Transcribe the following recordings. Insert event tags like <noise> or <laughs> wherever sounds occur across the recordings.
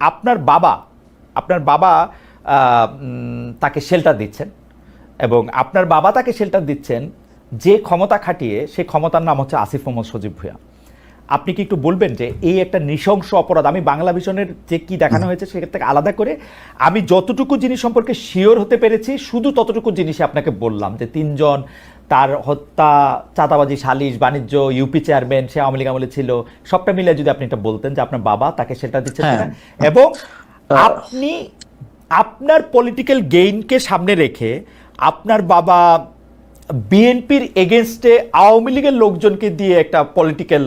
আপনার বাবা আপনার বাবা তাকে শেল্টার দিচ্ছেন এবং আপনার বাবা তাকে শেল্টার দিচ্ছেন যে ক্ষমতা খাটিয়ে সেই ক্ষমতার নাম হচ্ছে আসিফ মোহাম্মদ সজীব ভূয়া আপনি কি একটু বলবেন যে এই একটা নৃশংস অপরাধ, আমি বাংলা ভিশনের যে কি দেখানো হয়েছে সেক্ষেত্রে থেকে আলাদা করে আমি যতটুকু জিনিস সম্পর্কে শিওর হতে পেরেছি, শুধু ততটুকু জিনিসই আপনাকে বললাম যে তিনজন তার হত্যা চাঁদাবাজি সালিশ বাণিজ্য ইউপি চেয়ারম্যান সে আওয়ামী লীগ আমলে ছিল সবটা মিলে যদি আপনি এটা বলতেন যে আপনার বাবা তাকে সেটা দিচ্ছে হ্যাঁ। এবং আপনি আপনার পলিটিক্যাল গেইনকে সামনে রেখে আপনার বাবা বিএনপির এগেনস্টে আওয়ামী লীগের লোকজনকে দিয়ে একটা পলিটিক্যাল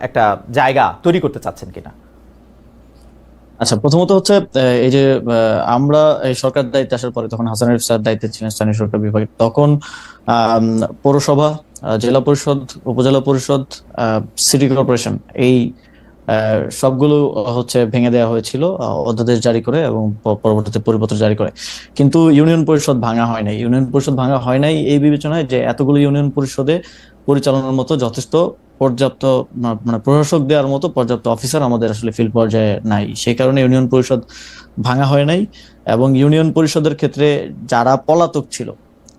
একটা জায়গা তৈরি করতে চাচ্ছেন কিনা আচ্ছা প্রথমত হচ্ছে এই যে আমরা এই সরকার দায়িত্বে আসার পরে তখন হাসান স্যার দায়িত্বে ছিলেন স্থানীয় সরকার বিভাগে। তখন পৌরসভা জেলা পরিষদ, উপজেলা পরিষদ সিটি কর্পোরেশন এই সবগুলো হচ্ছে ভেঙে দেওয়া হয়েছিল অধ্যাদেশ জারি করে এবং পরবর্তীতে পরিপত্র জারি করে। কিন্তু ইউনিয়ন পরিষদ ভাঙা হয় নাই। ইউনিয়ন পরিষদ ভাঙা হয় নাই এই বিবেচনায় যে এতগুলো ইউনিয়ন পরিষদে পরিচালনার মতো যথেষ্ট পর্যাপ্ত মানে প্রশাসক দেওয়ার মতো পর্যাপ্ত অফিসার আমাদের আসলে ফিল্ড পর্যায়ে নাই। সেই কারণে ইউনিয়ন পরিষদ ভাঙা হয় নাই এবং ইউনিয়ন পরিষদের ক্ষেত্রে যারা পলাতক ছিল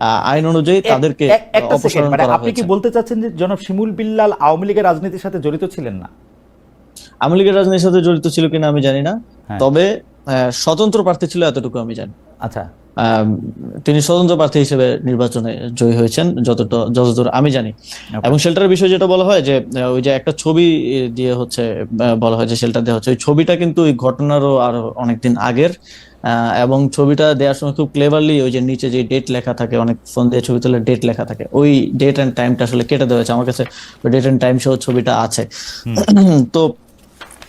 আইন অনুযায়ী তাদেরকে অপসারণ মানে করা আপনি কি বলতে চাচ্ছেন যে জনাব শিমুল বিল্লাল আওয়ামী লীগের রাজনীতির সাথে জড়িত ছিলেন না? আওয়ামী লীগের রাজনীতির সাথে জড়িত ছিল কিনা আমি জানি না হ্যাঁ। তবে স্বতন্ত্র প্রার্থী ছিল এতটুকু আমি জানি। আচ্ছা। তিনি স্বতন্ত্র প্রার্থী হিসেবে নির্বাচনে জয়ী হয়েছেন যতটা যতদূর আমি জানি। এবং শেল্টারের বিষয় যেটা বলা হয় যে ওই যে একটা ছবি দিয়ে হচ্ছে বলা হয় যে শেল্টার দেওয়া হচ্ছে ওই ছবিটা কিন্তু ওই ঘটনারও আরও অনেকদিন আগের। এবং ছবিটা দেওয়ার সময় খুব ক্লেভারলি ওই যে নিচে যে ডেট লেখা থাকে অনেক ফোন দিয়ে ছবি তুলে ডেট লেখা থাকে ওই ডেট অ্যান্ড টাইমটা আসলে কেটে দেওয়া হয়েছে। আমার কাছে ডেট অ্যান্ড টাইম সহ ছবিটা আছে। <clears throat> তো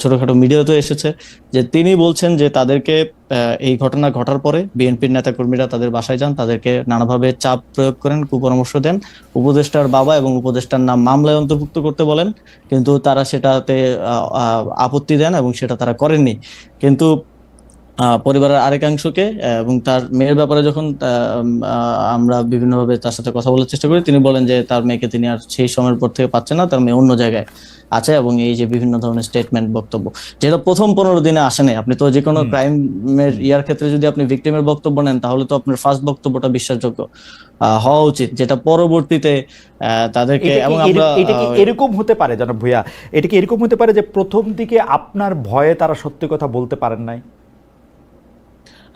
ছোটখাটো মিডিয়াতে এসেছে যে তিনি বলছেন যে তাদেরকে এই ঘটনা ঘটার পরে বিএনপির নেতাকর্মীরা তাদের বাসায় যান, তাদেরকে নানাভাবে চাপ প্রয়োগ করেন, কুপরামর্শ দেন। উপদেষ্টার বাবা এবং উপদেষ্টার নাম মামলায় অন্তর্ভুক্ত করতে বলেন, কিন্তু তারা সেটাতে আপত্তি দেন এবং সেটা তারা করেননি। কিন্তু পরিবারের আরেকাংশকে এবং তার মেয়ের ব্যাপারে যখন আমরা বিভিন্নভাবে তার সাথে কথা বলার চেষ্টা করি তিনি বলেন যে তার মেয়েকে তিনি আর সেই সময়ের পর থেকে পাচ্ছেন না তার মেয়ে অন্য জায়গায় আছে এবং এই যে বিভিন্ন ধরনের স্টেটমেন্ট বক্তব্য যেটা প্রথম পনেরো দিনে আসে নাই আপনি তো যে কোনো। ক্রাইমের ইয়ার ক্ষেত্রে যদি আপনি ভিকটিমের বক্তব্য নেন তাহলে তো আপনার ফার্স্ট বক্তব্যটা বিশ্বাসযোগ্য আহ, হওয়া উচিত যেটা পরবর্তীতে আহ, তাদেরকে এবং আমরা এরকম হতে পারে জনাব ভূয়া এটা কি এরকম হতে পারে যে প্রথম দিকে আপনার ভয়ে তারা সত্যি কথা বলতে পারেন নাই?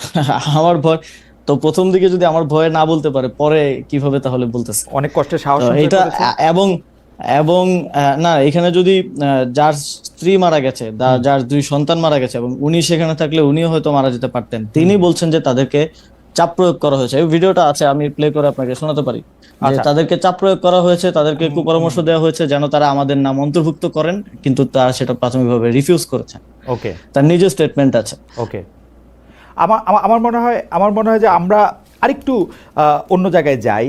<laughs> আমার ভয় তো প্রথম দিকে যদি আমার ভয়ে না বলতে পারে পরে কীভাবে তাহলে বলতেছে? অনেক কষ্টের সাহস এটা এবং এবং না এখানে যদি যার স্ত্রী মারা গেছে যার দুই সন্তান মারা গেছে এবং উনি সেখানে থাকলে উনিও হয়তো মারা যেতে পারতেন তিনি বলছেন যে তাদেরকে চাপ প্রয়োগ করা হয়েছে। এই ভিডিওটা আছে আমি প্লে করে আপনাকে শোনাতে পারি। আচ্ছা। তাদেরকে চাপ প্রয়োগ করা হয়েছে তাদেরকে কুপরামর্শ দেওয়া হয়েছে যেন তারা আমাদের নাম অন্তর্ভুক্ত করেন কিন্তু তারা সেটা প্রাথমিকভাবে রিফিউজ করেছেন। ওকে তার নিজের স্টেটমেন্ট আছে। ওকে আমার আমার- মনে হয়, আমার মনে হয় যে আমরা আরেকটু অন্য জায়গায় যাই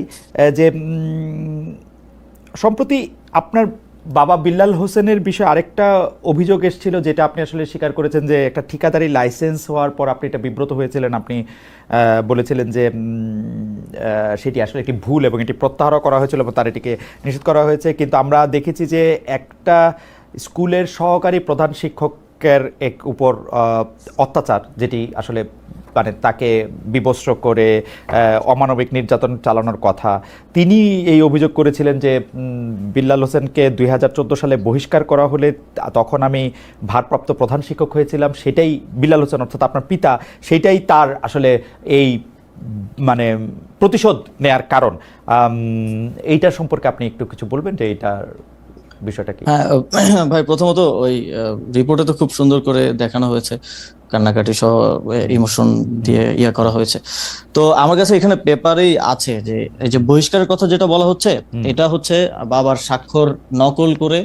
যে সম্প্রতি আপনার বাবা বিল্লাল হোসেনের বিষয়ে আরেকটা অভিযোগ এসেছিল, যেটা আপনি আসলে স্বীকার করেছেন যে একটা ঠিকাদারি লাইসেন্স হওয়ার পর আপনি এটা বিব্রত হয়েছিলেন। আপনি বলেছিলেন যে সেটি আসলে একটি ভুল এবং এটি প্রত্যাহার করা হয়েছিল এবং তার এটিকে নিষেধ করা হয়েছে। কিন্তু আমরা দেখেছি যে একটা স্কুলের সহকারী প্রধান শিক্ষকের এক উপর অত্যাচার যেটি আসলে মানে তাকে বিবস্ত্র করে অমানবিক নির্যাতন চালানোর কথা। তিনি এই অভিযোগ করেছিলেন যে বিল্লাল হোসেনকে দুই হাজার চোদ্দ সালে বহিষ্কার করা হলে তখন আমি ভারপ্রাপ্ত প্রধান শিক্ষক হয়েছিলাম, সেটাই বিল্লাল হোসেন অর্থাৎ আপনার পিতা, সেটাই তার আসলে এই মানে প্রতিশোধ নেয়ার কারণ। এইটা সম্পর্কে আপনি একটু কিছু বলবেন যে এইটার বিষয়টা কি? হ্যাঁ ভাই প্রথমত ওই রিপোর্টে তো খুব সুন্দর করে দেখানো হয়েছে। কান্নাকাটি সহ ইমোশন দিয়ে ইয়া করা হয়েছে। তো আমার কাছে এখানে পেপারেই আছে যে এই যে বহিষ্কারের কথা যেটা বলা হচ্ছে এটা হচ্ছে বাবার স্বাক্ষর নকল করে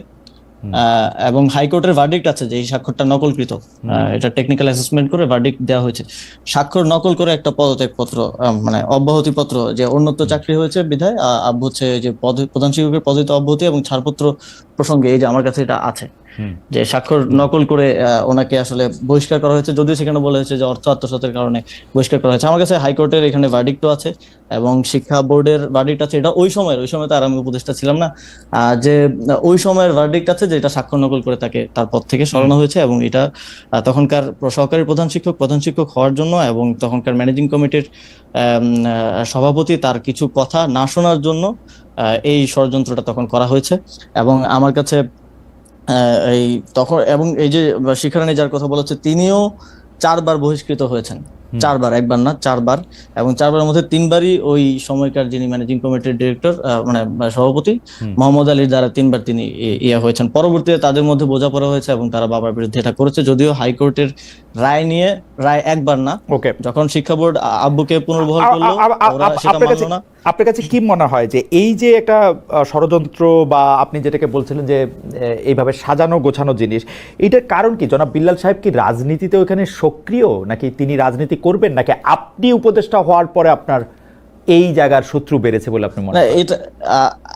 এবং হাইকোর্টের ভার্ডিক্ট আছে যে এই স্বাক্ষরটা নকলকৃত। এটা টেকনিক্যাল অ্যাসেসমেন্ট করে ভার্ডিক্ট দেওয়া হয়েছে। স্বাক্ষর নকল করে একটা পদত্যাগ পত্র মানে অব্যাহতি পত্র যে অন্যত্র চাকরি হয়েছে বিধায় হচ্ছে যে প্রধান শিক্ষকের পদিত অব্যাহতি এবং ছাড়পত্র প্রসঙ্গে এই যে আমার কাছে এটা আছে। যে স্বাক্ষর নকল করে ওনাকে আসলে বহিষ্কার করা হয়েছে। যদিও সেখানে বলা হয়েছে যে অর্থ আত্মসাতের কারণে বহিষ্কার করা হয়েছে। আমার কাছে হাইকোর্টের এখানে ভার্ডিক্টও আছে এবং শিক্ষা বোর্ডের ভার্ডিক্ট আছে। এটা ওই সময়ের, ওই সময় তো আর আমি উপদেষ্টা ছিলাম না। যে ওই সময়ের ভার্ডিক্ট আছে যেটা স্বাক্ষর নকল করে তাকে তার পদ থেকে সরানো হয়েছে এবং এটা তখনকার সহকারী প্রধান শিক্ষক প্রধান শিক্ষক হওয়ার জন্য এবং তখনকার ম্যানেজিং কমিটির সভাপতি তার কিছু কথা না শোনার জন্য এই ষড়যন্ত্রটা তখন করা হয়েছে। এবং আমার কাছে এই তখন এবং এই যে শিখারানী যার কথা বলা হচ্ছে তিনিও চারবার বহিষ্কৃত হয়েছেন। চারবার একবার না চারবার। এবং চারবারের মধ্যে তিনবারই ওই সময়কার যিনি ম্যানেজিং কমিটির ডিরেক্টর মানে সভাপতি মোহাম্মদ আলীর দ্বারা তিনবার তিনি ইয়ে হয়েছেন। পরবর্তীতে তাদের মধ্যে বোঝাপড়া হয়েছে এবং তারা বাবার বিরুদ্ধে এটা করেছে। যদিও হাইকোর্টের রায় নিয়ে রায় একবার না। ওকে। যখন শিক্ষা বোর্ড আব্বুকে পুনর্বহাল করল ওরা সেটা মানলো না। আপনার কাছে কি মনে হয় যে এই যে একটা ষড়যন্ত্র বা আপনি যেটাকে বলছিলেন যে এইভাবে সাজানো গোছানো জিনিস, এটার কারণ কি? জনাব বিল্লাল সাহেব কি রাজনীতিতে ওখানে সক্রিয় নাকি তিনি রাজনীতি করবেন নাকি আপনি উপদেষ্টা হওয়ার পরে আপনার এই জায়গার শত্রু বেড়েছে বলে আপনি মনে? এটা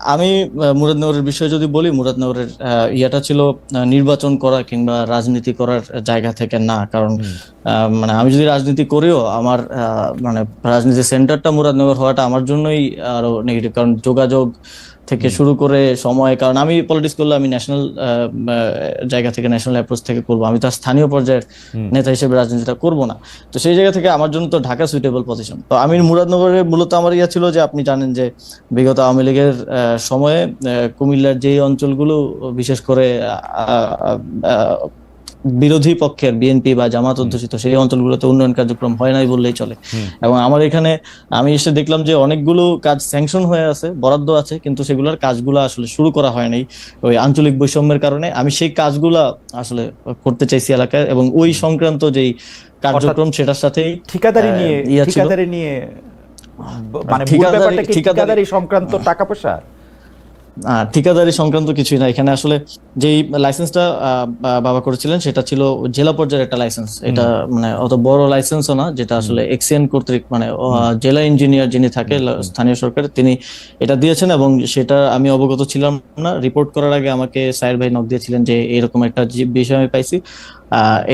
আমি মুরাদনগরের বিষয়ে যদি বলি মুরাদনগরের ইয়াটা ছিল নির্বাচন করা কিংবা রাজনীতি করার জায়গা থেকে না কারণ মানে আমি যদি রাজনীতি করিও আমার মানে রাজনীতি সেন্টারটা মুরাদনগর হওয়াটা আমার জন্যই আরও নেগেটিভ কারণ যোগাযোগ থেকে শুরু করে সময় কারণ আমি পলিটিক্স করলে আমি ন্যাশনাল জায়গা থেকে ন্যাশনাল অ্যাপ্রোচ থেকে করব। আমি তো স্থানীয় পর্যায়ের নেতা হিসেবে রাজনীতিটা করব না। তো সেই জায়গা থেকে আমার জন্য তো ঢাকা সুইটেবল পজিশন তো আমি মুরাদনগরে মূলত আমার ইয়া ছিল যে আপনি জানেন যে বিগত আওয়ামী লীগের আহ, সময়ে কুমিল্লার যেই অঞ্চলগুলো বিশেষ করে আহ, আহ, আহ, বিরোধী পক্ষের বিএনপি বা জামাত অধ্যুষিত সেই অঞ্চলগুলোতে উন্নয়ন কার্যক্রম হয় নাই বললেই চলে। এবং আমার এখানে আমি এসে দেখলাম যে অনেকগুলো কাজ স্যাংশন হয়ে আছে বরাদ্দ আছে কিন্তু সেগুলোর কাজগুলো আসলে শুরু করা হয় নাই ওই আঞ্চলিক বৈষম্যের কারণে। আমি সেই কাজগুলা আসলে করতে চাইছি এলাকায় এবং ওই সংক্রান্ত যেই কার্যক্রম সেটার সাথেই ঠিকাদারি নিয়ে ইয়া ঠিকাদারি নিয়ে মানে ঠিকাদারি- সংক্রান্ত টাকা পয়সা? ঠিকাদারি সংক্রান্ত কিছুই না। এখানে আসলে যেই লাইসেন্সটা বাবা করেছিলেন সেটা ছিল জেলা পর্যায়ের একটা লাইসেন্স এটা মানে অত বড় লাইসেন্সও না যেটা আসলে এক্সিএন কর্তৃক মানে জেলা ইঞ্জিনিয়ার যিনি থাকে স্থানীয় সরকার তিনি এটা দিয়েছেন এবং সেটা আমি অবগত ছিলাম না। রিপোর্ট করার আগে আমাকে সাইর ভাই নক দিয়েছিলেন যে এরকম একটা বিষয় আমি পাইছি।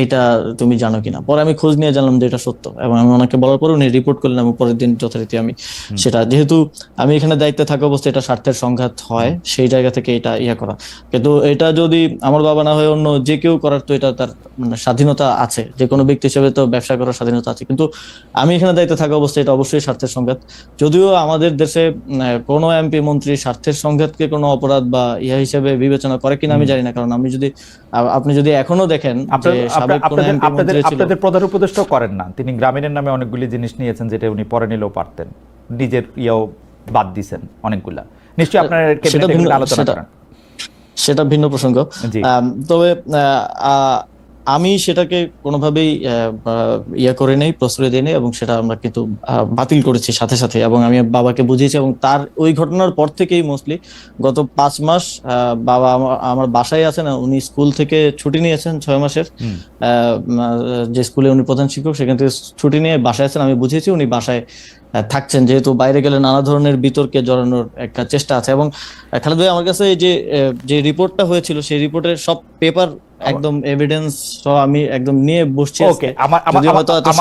এটা তুমি জানো কিনা। পরে আমি খোঁজ নিয়ে জানলাম যে এটা সত্য। এবং আমি ওনাকে বলার পর উনি রিপোর্ট করলেন এবং পরের দিন যথারীতি আমি সেটা যেহেতু আমি এখানে দায়িত্বে থাকা অবস্থায় এটা স্বার্থের সংঘাত হয় সেই জায়গা থেকে এটা ইয়া করা। কিন্তু এটা যদি আমার বাবা না হয় অন্য যে কেউ করার তো এটা তার মানে স্বাধীনতা আছে। যে কোনো ব্যক্তি হিসেবে তো ব্যবসা করার স্বাধীনতা আছে। কিন্তু আমি এখানে দায়িত্বে থাকা অবস্থায় এটা অবশ্যই স্বার্থের সংঘাত। যদিও আমাদের দেশে কোনো এমপি মন্ত্রী স্বার্থের সংঘাতকে কোনো অপরাধ বা ইয়া হিসেবে বিবেচনা করে কিনা আমি জানি না। কারণ আমি যদি আপনি যদি এখনও দেখেন আপনাদের প্রধান উপদেষ্টা করেন না। তিনি গ্রামীণের নামে অনেকগুলি জিনিস নিয়েছেন যেটা উনি পরে নিলেও পারতেন। নিজের ইয়েও বাদ দিছেন অনেকগুলা। নিশ্চয়ই আপনার সেটা ক্যাবিনেটে আলোচনা করেন। সেটা ভিন্ন প্রসঙ্গ। তবে আমি সেটাকে কোনোভাবেই ইয়ে করে নেই প্রশ্রয় দিই নেই এবং সেটা আমরা কিন্তু বাতিল করেছি সাথে সাথে এবং আমি বাবাকে বুঝিয়েছি এবং তার ওই ঘটনার পর থেকেই মোস্টলি গত পাঁচ মাস বাবা আমার- বাসায় আছেন উনি স্কুল থেকে ছুটি নিয়েছেন ছয় মাসের। যে স্কুলে উনি প্রধান শিক্ষক সেখান থেকে ছুটি নিয়ে বাসায় আছেন আমি বুঝিয়েছি উনি বাসায় থাকছেন। যেহেতু বাইরে গেলে নানা ধরনের বিতর্কে জড়ানোর একটা চেষ্টা আছে এবং খালেদ ভাই আমার কাছে এই যে যে রিপোর্টটা হয়েছিল সেই রিপোর্টের সব পেপার একদম এভিডেন্স সহ আমি একদম নিয়ে বসছি ওকে আমার আমার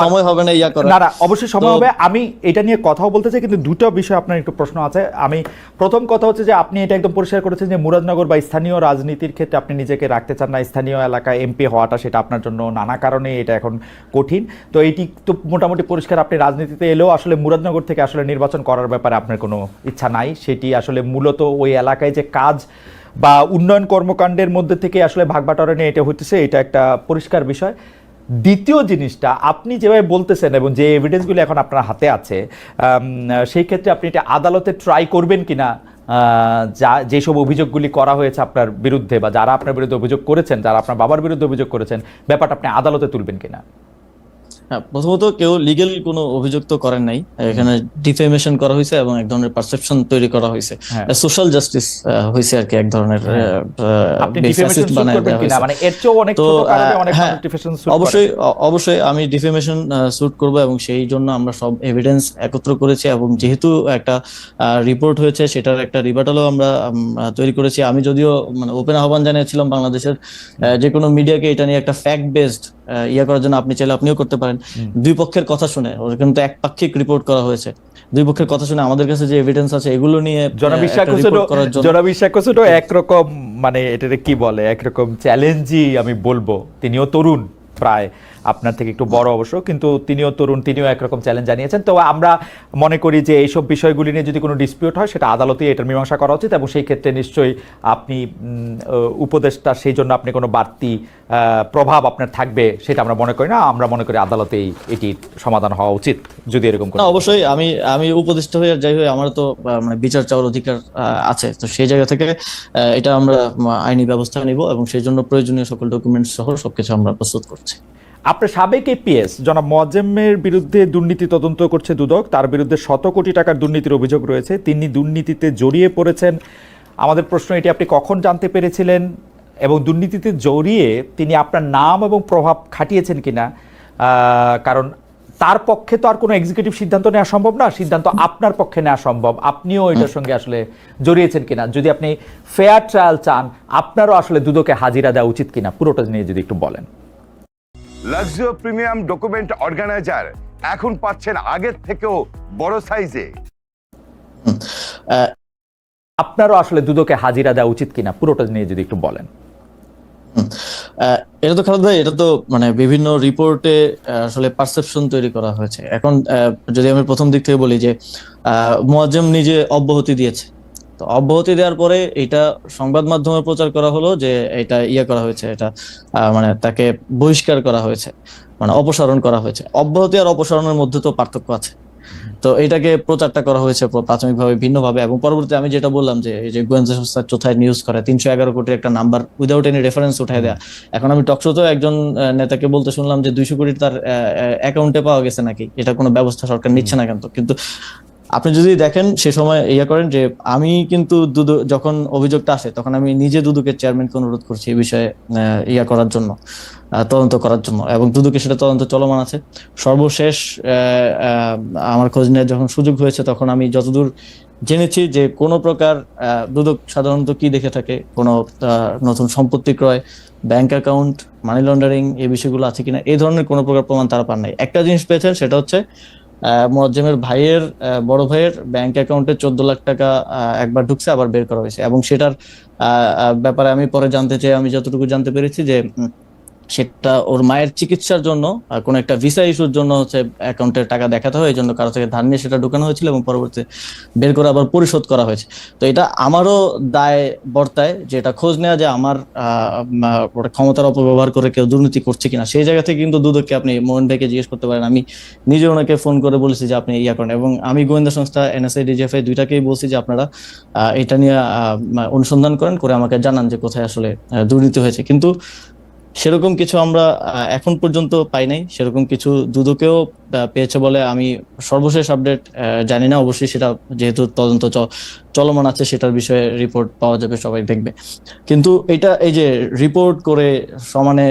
সময় হবে না ইয়া করা না না অবশ্যই সময় হবে। আমি এটা নিয়ে কথাও বলতে চাই কিন্তু দুটো বিষয় আপনার একটু প্রশ্ন আছে। আমি প্রথম কথা হচ্ছে যে আপনি এটা একদম পরিষ্কার করেছেন যে মুরাদনগর বা স্থানীয় রাজনীতির ক্ষেত্রে আপনি নিজেকে রাখতে চান না। স্থানীয় এলাকায় এমপি হওয়াটা সেটা আপনার জন্য নানা কারণে এটা এখন কঠিন। তো এইটি তো মোটামুটি পরিষ্কার আপনি রাজনীতিতে এলেও আসলে মুরাদনগর থেকে আসলে নির্বাচন করার ব্যাপারে আপনার কোনো ইচ্ছা নাই। সেটি আসলে মূলত ওই এলাকায় যে কাজ বা উন্নয়ন কর্মকাণ্ডের মধ্যে থেকে আসলে ভাগবাটোয়ারা নিয়ে এটা হচ্ছে এটা একটা পরিষ্কার বিষয়। দ্বিতীয় জিনিসটা আপনি যেভাবে বলতেছেন এবং যে এভিডেন্সগুলো এখন আপনার হাতে আছে সেই ক্ষেত্রে আপনি এটা আদালতে ট্রাই করবেন কিনা আহ, যা যেসব অভিযোগগুলি করা হয়েছে আপনার বিরুদ্ধে বা যারা আপনার বিরুদ্ধে অভিযোগ করেছেন যারা আপনার বাবার বিরুদ্ধে অভিযোগ করেছেন ব্যাপারটা আপনি আদালতে তুলবেন কিনা? হ্যাঁ প্রথমত কেউ লিগেল কোনো অভিযোগ তো করেন নাই। এখানে ডিফেমেশন করা হয়েছে এবং এক ধরনের পারসেপশন তৈরি করা হয়েছে। হ্যাঁ। সোশ্যাল জাস্টিস হয়েছে আর কি এক ধরনের শুট হয়েছে। মানে হ্যাঁ, অবশ্যই অবশ্যই আমি ডিফেমেশন স্যুট করব এবং সেই জন্য আমরা সব এভিডেন্স একত্র করেছি এবং যেহেতু একটা রিপোর্ট হয়েছে সেটার একটা রিবাটালও আমরা তৈরি করেছি। আমি যদিও মানে ওপেন আহ্বান জানিয়েছিলাম বাংলাদেশের যে কোনো মিডিয়াকে এটা নিয়ে একটা ফ্যাক্ট বেসড ইয়ে করার জন্য আপনি চাইলে আপনিও করতে পারেন। দুই পক্ষের কথা শুনে। কিন্তু কিন্তু একপাক্ষিক রিপোর্ট করা হয়েছে। দুই পক্ষের কথা শুনে আমাদের কাছে যে এভিডেন্স আছে এগুলো নিয়ে জনবিশ্বাস কোসুটো একরকম মানে এটাকে কি বলে একরকম চ্যালেঞ্জই আমি বলব। তিনিও তরুণ প্রায়। আপনার থেকে একটু বড় অবশ্য, কিন্তু তিনিও তরুণ, তিনিও একরকম চ্যালেঞ্জ জানিয়েছেন। তো আমরা মনে করি যে এইসব বিষয়গুলি নিয়ে যদি কোনো ডিসপিউট হয়, সেটা আদালতে এটার মীমাংসা করা উচিত এবং সেই ক্ষেত্রে নিশ্চয়ই আপনি উপদেষ্টা, সেই জন্য আপনি কোনো বাড়তি প্রভাব আপনার থাকবে, সেটা আমরা মনে করি না। আমরা মনে করি আদালতেই এটির সমাধান হওয়া উচিত, যদি এরকম না, অবশ্যই আমি আমি উপদেষ্টা হয়ে, যাই হয়ে আমার তো মানে বিচার চাওয়ার অধিকার আছে। তো সেই জায়গা থেকে এটা আমরা আইনি ব্যবস্থা নিব এবং সেই জন্য প্রয়োজনীয় সকল ডকুমেন্টস সহ সবকিছু আমরা প্রস্তুত করছি। আপনার সাবেক এপিএস জনাব মোয়াজ্জেমের বিরুদ্ধে দুর্নীতি তদন্ত করছে দুদক, তার বিরুদ্ধে শত কোটি টাকার দুর্নীতির অভিযোগ রয়েছে, তিনি দুর্নীতিতে জড়িয়ে পড়েছেন। আমাদের প্রশ্ন এটি, আপনি কখন জানতে পেরেছিলেন? এবং দুর্নীতিতে জড়িয়ে তিনি আপনার নাম এবং প্রভাব খাটিয়েছেন কিনা? কারণ তার পক্ষে তো আর কোনো এক্সিকিউটিভ সিদ্ধান্ত নেওয়া সম্ভব না, সিদ্ধান্ত আপনার পক্ষে নেওয়া সম্ভব। আপনিও এটার সঙ্গে আসলে জড়িয়েছেন কিনা? যদি আপনি ফেয়ার ট্রায়াল চান, আপনারও আসলে দুদকে হাজিরা দেওয়া উচিত কিনা? পুরোটা নিয়ে যদি একটু বলেন। লাক্সিও প্রিমিয়াম ডকুমেন্ট অর্গানাইজার এখন পাচ্ছেন আগের থেকেও বড় সাইজে। আপনারও আসলে দুদকে হাজিরা দেওয়া উচিত কিনা? পুরোটা নিয়ে যদি একটু বলেন। এটা তো খালেদ ভাই এটা তো মানে বিভিন্ন রিপোর্টে আসলে পারসেপশন তৈরি করা হয়েছে। এখন যদি আমি প্রথম দিক থেকে বলি যে আহ, মোয়াজ্জেম নিজে অব্যাহতি দিয়েছে। তো অব্যাহতি দেওয়ার পরে এটা সংবাদ মাধ্যমে প্রচার করা হলো যে এটা ইয়ে করা হয়েছে, এটা মানে তাকে বহিষ্কার করা হয়েছে মানে অপসারণ করা হয়েছে। অব্যাহতি আর অপসারণের মধ্যে তো পার্থক্য আছে। তো এটাকে প্রচারটা করা হয়েছে প্র- প্রাথমিকভাবে, ভিন্নভাবে, এবং পরবর্তী আমি যেটা বললাম যে, এই যে গোয়েন্দা সংস্থা চোথায় নিউজ করে, তিনশো এগারো কোটির একটা নাম্বার উইদাউট এনি রেফারেন্স উঠায় দেয়া। এখন আমি টকশোতেও একজন নেতাকে বলতে শুনলাম যে দুইশো কোটি তার অ্যাকাউন্টে পাওয়া গেছে নাকি? এটা কোনো ব্যবস্থা সরকার নিচ্ছে না কিন্তু কিন্তু আপনি যদি দেখেন সে সময় ইয়া করেন যে আমি কিন্তু দুদু, যখন অভিযোগটা আসে, তখন আমি নিজে দুদুকের চেয়ারম্যানকে অনুরোধ করছি এই বিষয়ে ইয়া করার জন্য তদন্ত করার জন্য। এবং দুদুকে সেটা তদন্ত চলমান আছে। সর্বশেষ আমার খোঁজ নেওয়ার যখন সুযোগ হয়েছে, তখন আমি যতদূর জেনেছি যে কোনো প্রকার দুদক সাধারণত কি দেখে থাকে, কোনো নতুন সম্পত্তি ক্রয় ব্যাংক অ্যাকাউন্ট মানি লন্ডারিং এই বিষয়গুলো আছে কিনা, এই ধরনের কোনো প্রকার প্রমাণ তারা পান নাই। একটা জিনিস পেয়েছেন, সেটা হচ্ছে মোয়াজ্জেমের ভাইয়ের বড় ভাইয়ের ব্যাংক অ্যাকাউন্টে চোদ্দ লাখ টাকা একবার ঢুকছে, আবার বের করা হয়েছে। এবং সেটার ব্যাপারে আমি পরে জানতে চাই, আমি যতটুকু জানতে পেরেছি যে সেটা ওর মায়ের চিকিৎসার জন্য আহ, কোনো একটা ভিসা ইস্যুর জন্য হচ্ছে অ্যাকাউন্টে টাকা দেখাতে হয় এই জন্য কারও থেকে ধার নিয়ে সেটা ঢুকানো হয়েছিল এবং পরবর্তীতে বের করে আবার পরিশোধ করা হয়েছে। তো এটা আমারও দায় বর্তায় যে এটা খোঁজ নেওয়া যে আমার ক্ষমতার অপব্যবহার করে কেউ দুর্নীতি করছে কিনা। সেই জায়গা থেকে কিন্তু দুদককে আপনি মোহন ভাইকে জিজ্ঞেস করতে পারেন। আমি নিজে ওনাকে ফোন করে বলেছি যে আপনি ইয়া করেন এবং আমি গোয়েন্দা সংস্থা এনএসআই ডিজিএফআই দুইটাকেই বলছি যে আপনারা এটা নিয়ে অনুসন্ধান করেন করে আমাকে জানান যে কোথায় আসলে দুর্নীতি হয়েছে। কিন্তু সেরকম কিছু আমরা এখন পর্যন্ত পাই নাই। সেরকম কিছু দুদকেও পেয়েছে বলে আমি সর্বশেষ আপডেট জানি না। অবশ্যই সেটা যেহেতু তদন্ত চলমান আছে, সেটার বিষয়ে রিপোর্ট পাওয়া যাবে, সবাই দেখবে। কিন্তু এটা এই যে রিপোর্ট করে সমানে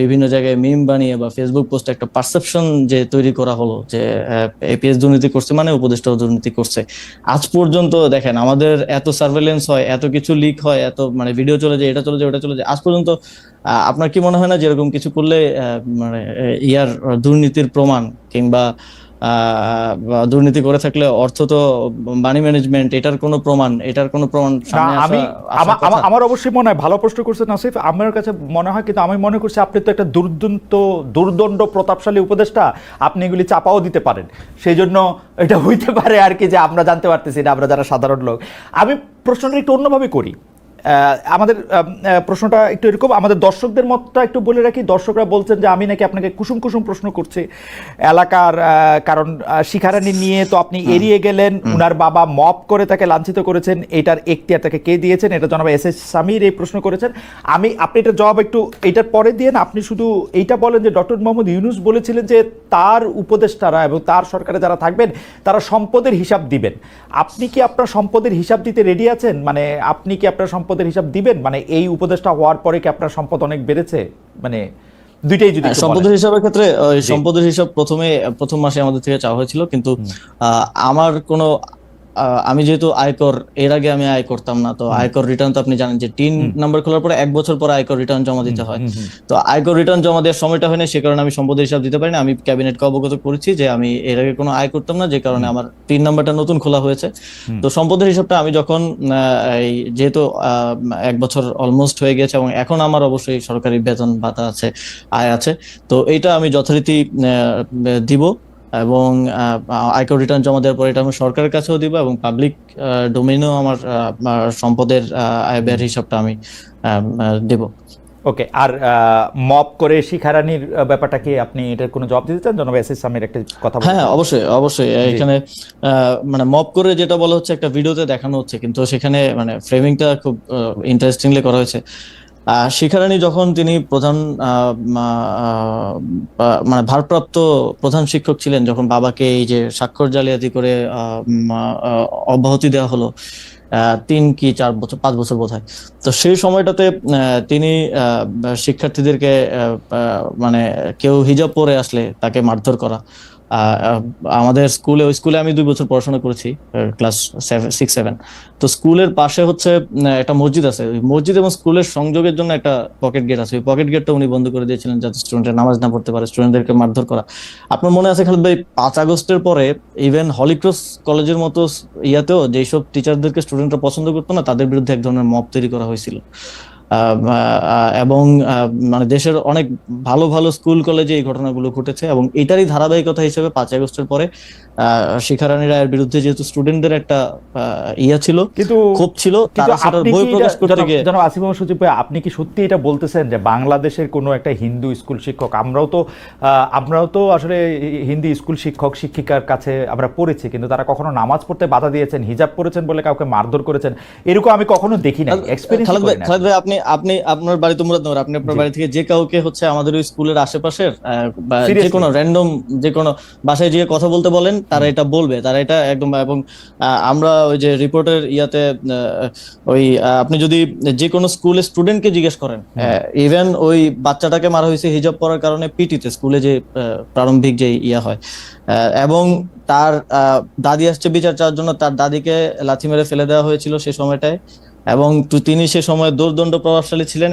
বিভিন্ন জায়গায় মিম বানিয়ে বা ফেসবুক পোস্টে একটা পারসেপশন যে তৈরি করা হলো, যে এপিএস দুর্নীতি করছে মানে উপদেষ্টাও দুর্নীতি করছে। আজ পর্যন্ত দেখেন, আমাদের এত সার্ভেলেন্স হয়, এত কিছু লিক হয়, এত মানে ভিডিও চলে যায়, এটা চলে যায়, ওটা চলে যায়, আজ পর্যন্ত আপনার কি মনে হয় না যেরকম কিছু করলে মানে ইয়ার দুর্নীতির প্রমাণ কিংবা দুর্নীতি করে থাকলে অর্থ তো মানি ম্যানেজমেন্ট এটার কোনো প্রমাণ এটার কোনো প্রমাণ আমি আমার অবশ্যই মনে হয় ভালো প্রশ্ন করছেন নাসিফ। আমার কাছে মনে হয় কিন্তু আমি মনে করছি আপনি তো একটা দুর্দন্ত দুর্দণ্ড প্রতাপশালী উপদেষ্টা আপনি এগুলি চাপাও দিতে পারেন। সেই জন্য এটা হইতে পারে আর কি যে আমরা জানতে পারতেছি না আমরা যারা সাধারণ লোক। আমি প্রশ্নটা একটু অন্যভাবে করি। আমাদের প্রশ্নটা একটু এরকম আমাদের দর্শকদের মতটা একটু বলে রাখি। দর্শকরা বলছেন যে আমি নাকি আপনাকে কুসুম কুসুম প্রশ্ন করছি। এলাকার কারণ শিখারানি নিয়ে তো আপনি এড়িয়ে গেলেন। উনার বাবা মপ করে তাকে লাঞ্ছিত করেছেন। এটার এখতিয়ার তাকে কে দিয়েছেন? এটা জনাব এস এস সামির এই প্রশ্ন করেছেন। আমি আপনি এটার জবাব একটু এইটার পরে দিয়ে আপনি শুধু এইটা বলেন যে ডক্টর মোহাম্মদ ইউনুস বলেছিলেন যে তার উপদেষ্টারা এবং তার সরকারে যারা থাকবেন তারা সম্পদের হিসাব দিবেন। আপনি কি আপনার সম্পদের হিসাব দিতে রেডি আছেন? মানে আপনি কি আপনার সম্পদের হিসাব দিবেন? মানে এই উপদেশটা হওয়ার পরে কি আপনার সম্পদ অনেক বেড়েছে? মানে দুইটাই যদি। সম্পদের হিসাবের ক্ষেত্রে সম্পদের হিসাব প্রথমে প্রথম মাসে আমাদের থেকে চাওয়া হয়েছিল কিন্তু আহ, আমার কোনো আমি যেহেতু আয়কর এর আগে আমি আয় করতাম না তো আয়কর রিটার্ন তো আপনি জানেন যে তিন নাম্বার খোলার পরে এক বছর পরে আয়কর রিটার্ন জমা দিতে হয়। তো আয়কর রিটার্ন জমা দেওয়ার সময়টা হয়নি সে কারণে আমি সম্পদের হিসাব দিতে পারি না আমি ক্যাবিনেটকে অবগত করেছি যে আমি এর আগে কোনো আয় করতাম না যে কারণে আমার তিন নাম্বারটা নতুন খোলা হয়েছে। তো সম্পদের হিসাবটা আমি যখন এই যেহেতু আহ, এক বছর অলমোস্ট হয়ে গেছে এবং এখন আমার অবশ্যই সরকারি বেতন ভাতা আছে আয় আছে তো এইটা আমি যথারীতি আহ, দিব। এবং আয়কর রিটার্ন জমা দেওয়ার পরে এটা আমি সরকারের কাছেও দিব এবং পাবলিক ডোমেইনেও আমার সম্পদের আয় ব্যয়ের হিসাবটা আমি দেব। ওকে আর মপ করে শিখারানির ব্যাপারটা কি আপনি এটার কোনো জবাব দিতে চান? জনাব এস এস সামির একটা কথা হ্যাঁ অবশ্যই অবশ্যই। এখানে মানে মপ করে যেটা বলা হচ্ছে একটা ভিডিওতে দেখানো হচ্ছে কিন্তু সেখানে মানে ফ্রেমিংটা খুব ইন্টারেস্টিংলি করা হয়েছে। শিখারানী যখন তিনি প্রধান মানে ভারপ্রাপ্ত প্রধান শিক্ষক ছিলেন, যখন বাবাকে এই যে স্বাক্ষর জালিয়াতি করে অব্যাহতি দেওয়া হলো তিন কি চার বছর, পাঁচ বছর বোধ হয় তো সেই সময়টাতে তিনি শিক্ষার্থীদেরকে মানে কেউ হিজাব পরে আসলে তাকে মারধর করা। আমাদের স্কুলে, ওই স্কুলে আমি দুই বছর পড়াশোনা করেছি ক্লাস সিক্স সেভেন তো স্কুলের পাশে হচ্ছে একটা মসজিদ আছে। ওই মসজিদ এবং স্কুলের সংযোগের জন্য একটা পকেট গেট আছে। ওই পকেট গেটটা উনি বন্ধ করে দিয়েছিলেন যাতে স্টুডেন্টরা নামাজ না পড়তে পারে স্টুডেন্টদেরকে মারধর করা। আপনার মনে আছে, খালিদ ভাই, পাঁচ আগস্টের পরে ইভেন হলিক্রস কলেজের মতো ইয়াতেও যেসব টিচারদেরকে স্টুডেন্টরা পছন্দ করতো না, তাদের বিরুদ্ধে এক ধরনের মব তৈরি করা হয়েছিল। এবং মানে দেশের অনেক ভালো ভালো স্কুল কলেজে এই ঘটনাগুলো ঘটেছে এবং এটারই ধারাবাহিকতা হিসেবে পাঁচ আগস্টের পরে শিখারানী রায়ের বিরুদ্ধে যেহেতু স্টুডেন্টদের একটা ইয়া ছিল কিন্তু ক্ষোভ ছিল বই প্রকাশ করতে গিয়ে জনাব আসিফ ভাই, আপনি কি সত্যি এটা বলতেছেন যে বাংলাদেশের কোনো একটা হিন্দু স্কুল শিক্ষক আমরাও তো আহ, আমরাও তো আসলে হিন্দি স্কুল শিক্ষক শিক্ষিকার কাছে আমরা পড়েছি কিন্তু তারা কখনো নামাজ পড়তে বাধা দিয়েছেন হিজাব পড়েছেন বলে কাউকে মারধর করেছেন এরকম আমি কখনো দেখি নাই এক্সপিরিয়েন্স খালেদ ভাই আপনি আপনি আপনার বাড়ি তো মুরাদনগর আপনি আপনার বাড়ি থেকে যে কাউকে হচ্ছে আমাদের ওই স্কুলের আশেপাশের যে? কোনো র্যান্ডম যে কোনো বাসায় গিয়ে কথা বলতে বলেন তারা এটা বলবে তারা এটা একদম এবং আমরা ওই যে রিপোর্টের ইয়াতে ওই আপনি যদি যে কোনো স্কুলের স্টুডেন্টকে জিজ্ঞেস করেন ইভেন ওই বাচ্চাটাকে মারা হয়েছে হিজাব পরার কারণে পিটিতে স্কুলে যে প্রারম্ভিক যে ইয়া হয় আহ, এবং তার আহ, দাদি আসছে বিচার চাওয়ার জন্য তার দাদিকে লাথি মেরে ফেলে দেওয়া হয়েছিল সে সময়টায় এবং তিনি সে সময় দোর্দণ্ড প্রভাবশালী ছিলেন